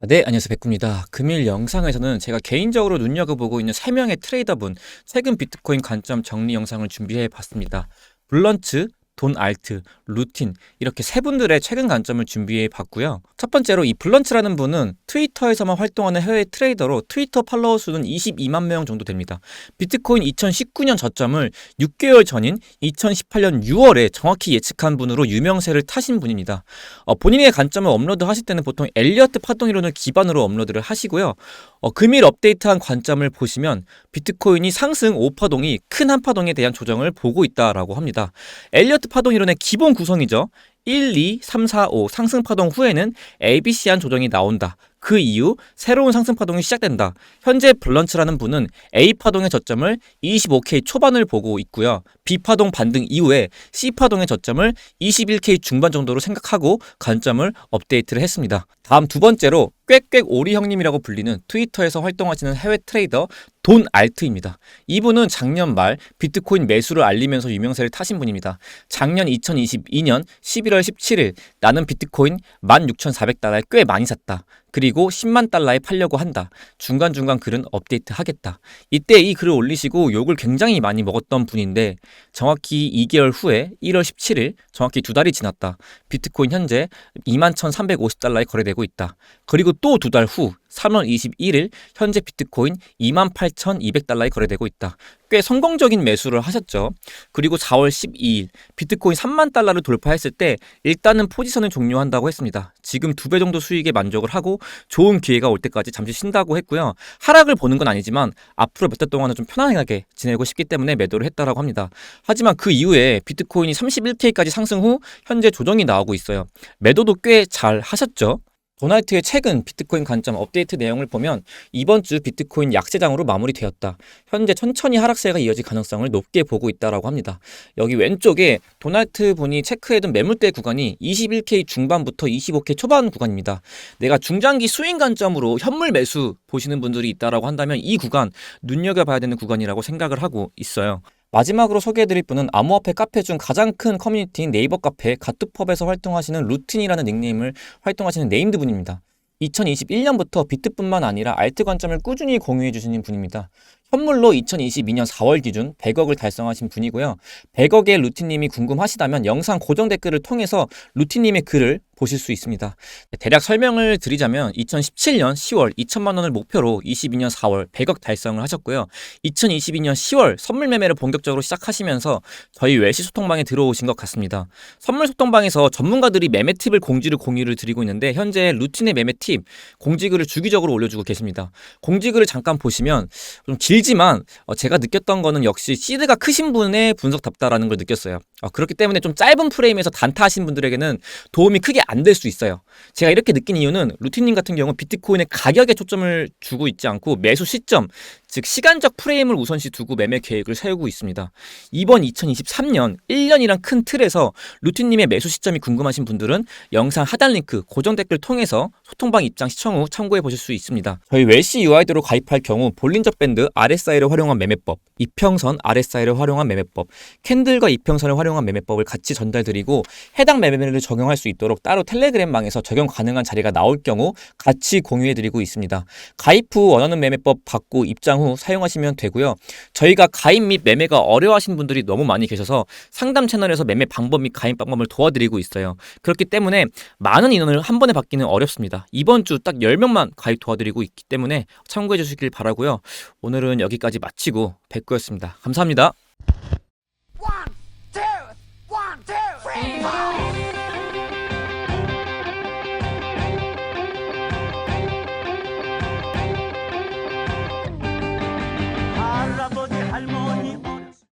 네, 안녕하세요. 백구입니다. 금일 영상에서는 제가 개인적으로 눈여겨보고 있는 3명의 트레이더분 최근 비트코인 관점 정리 영상을 준비해 봤습니다. 블런츠, 돈 알트, 루틴 이렇게 세 분들의 최근 관점을 준비해 봤고요. 첫 번째로 이 블런츠라는 분은 트위터에서만 활동하는 해외 트레이더로 트위터 팔로워 수는 22만 명 정도 됩니다. 비트코인 2019년 저점을 6개월 전인 2018년 6월에 정확히 예측한 분으로 유명세를 타신 분입니다. 어, 본인의 관점을 업로드 하실 때는 보통 엘리어트 파동 이론을 기반으로 업로드를 하시고요. 어, 금일 업데이트한 관점을 보시면 비트코인이 상승 5파동이 큰 한파동에 대한 조정을 보고 있다라고 합니다. 엘리어트 파동 이론의 기본 구성이죠. 1, 2, 3, 4, 5 상승 파동 후에는 ABC한 조정이 나온다. 그 이후 새로운 상승 파동이 시작된다. 현재 블런츠라는 분은 A 파동의 저점을 25K 초반을 보고 있고요. B 파동 반등 이후에 C 파동의 저점을 21K 중반 정도로 생각하고 관점을 업데이트를 했습니다. 다음 두 번째로 꽥꽥 오리 형님이라고 불리는 트위터에서 활동하시는 해외 트레이더 돈 알트입니다. 이분은 작년 말 비트코인 매수를 알리면서 유명세를 타신 분입니다. 작년 2022년 11월 17일 나는 비트코인 16,400달러에 꽤 많이 샀다. 그리고 10만 달러에 팔려고 한다. 중간중간 글은 업데이트 하겠다. 이때 이 글을 올리시고 욕을 굉장히 많이 먹었던 분인데 정확히 2개월 후에 1월 17일 정확히 두 달이 지났다. 비트코인 현재 21,350달러에 거래되고 있다. 그리고 또 두 달 후 3월 21일 현재 비트코인 28,200달러에 거래되고 있다. 꽤 성공적인 매수를 하셨죠. 그리고 4월 12일 비트코인 3만 달러를 돌파했을 때 일단은 포지션을 종료한다고 했습니다. 지금 두 배 정도 수익에 만족을 하고 좋은 기회가 올 때까지 잠시 쉰다고 했고요. 하락을 보는 건 아니지만 앞으로 몇 달 동안은 좀 편안하게 지내고 싶기 때문에 매도를 했다라고 합니다. 하지만 그 이후에 비트코인이 31K까지 상승 후 현재 조정이 나오고 있어요. 매도도 꽤 잘 하셨죠. 도나이트의 최근 비트코인 관점 업데이트 내용을 보면 이번 주 비트코인 약세장으로 마무리되었다. 현재 천천히 하락세가 이어질 가능성을 높게 보고 있다라고 합니다. 여기 왼쪽에 도나이트 분이 체크해둔 매물대 구간이 21K 중반부터 25K 초반 구간입니다. 내가 중장기 스윙 관점으로 현물 매수 보시는 분들이 있다라고 한다면 이 구간 눈여겨봐야 되는 구간이라고 생각을 하고 있어요. 마지막으로 소개해드릴 분은 암호화폐 카페 중 가장 큰 커뮤니티인 네이버 카페 가뚜펍에서 활동하시는 루틴이라는 닉네임을 활동하시는 네임드 분입니다. 2021년부터 비트뿐만 아니라 알트 관점을 꾸준히 공유해 주시는 분입니다. 현물로 2022년 4월 기준 100억을 달성하신 분이고요. 100억의 루틴님이 궁금하시다면 영상 고정 댓글을 통해서 루틴님의 글을 보실 수 있습니다. 대략 설명을 드리자면 2017년 10월 2천만 원을 목표로 22년 4월 100억 달성을 하셨고요. 2022년 10월 선물 매매를 본격적으로 시작하시면서 저희 외시 소통방에 들어오신 것 같습니다. 선물 소통방에서 전문가들이 매매 팁을 공지를 공유를 드리고 있는데 현재 루틴의 매매 팁 공지글을 주기적으로 올려주고 계십니다. 공지글을 잠깐 보시면 좀길 지만 어, 제가 느꼈던 거는 역시 시드가 크신 분의 분석 답다라는 걸 느꼈어요. 어, 그렇기 때문에 좀 짧은 프레임에서 단타하신 분들에게는 도움이 크게 안 될 수 있어요. 제가 이렇게 느낀 이유는 루틴님 같은 경우 비트코인의 가격에 초점을 주고 있지 않고 매수 시점, 즉 시간적 프레임을 우선시 두고 매매 계획을 세우고 있습니다. 이번 2023년 1년이란 큰 틀에서 루틴님의 매수 시점이 궁금하신 분들은 영상 하단 링크 고정 댓글 통해서 소통방 입장 시청 후 참고해 보실 수 있습니다. 저희 웰시 UID로 가입할 경우 볼린저 밴드 RSI를 활용한 매매법, 이평선 RSI를 활용한 매매법, 캔들과 이평선을 활용 한 매매법을 같이 전달드리고 해당 매매를 적용할 수 있도록 따로 텔레그램방에서 적용 가능한 자리가 나올 경우 같이 공유해드리고 있습니다. 가입 후 원하는 매매법 받고 입장 후 사용하시면 되고요. 저희가 가입 및 매매가 어려워하시는 분들이 너무 많이 계셔서 상담 채널에서 매매 방법 및 가입 방법을 도와드리고 있어요. 그렇기 때문에 많은 인원을 한 번에 받기는 어렵습니다. 이번 주 딱 10명만 가입 도와드리고 있기 때문에 참고해 주시길 바라고요. 오늘은 여기까지 마치고 백구였습니다. 감사합니다.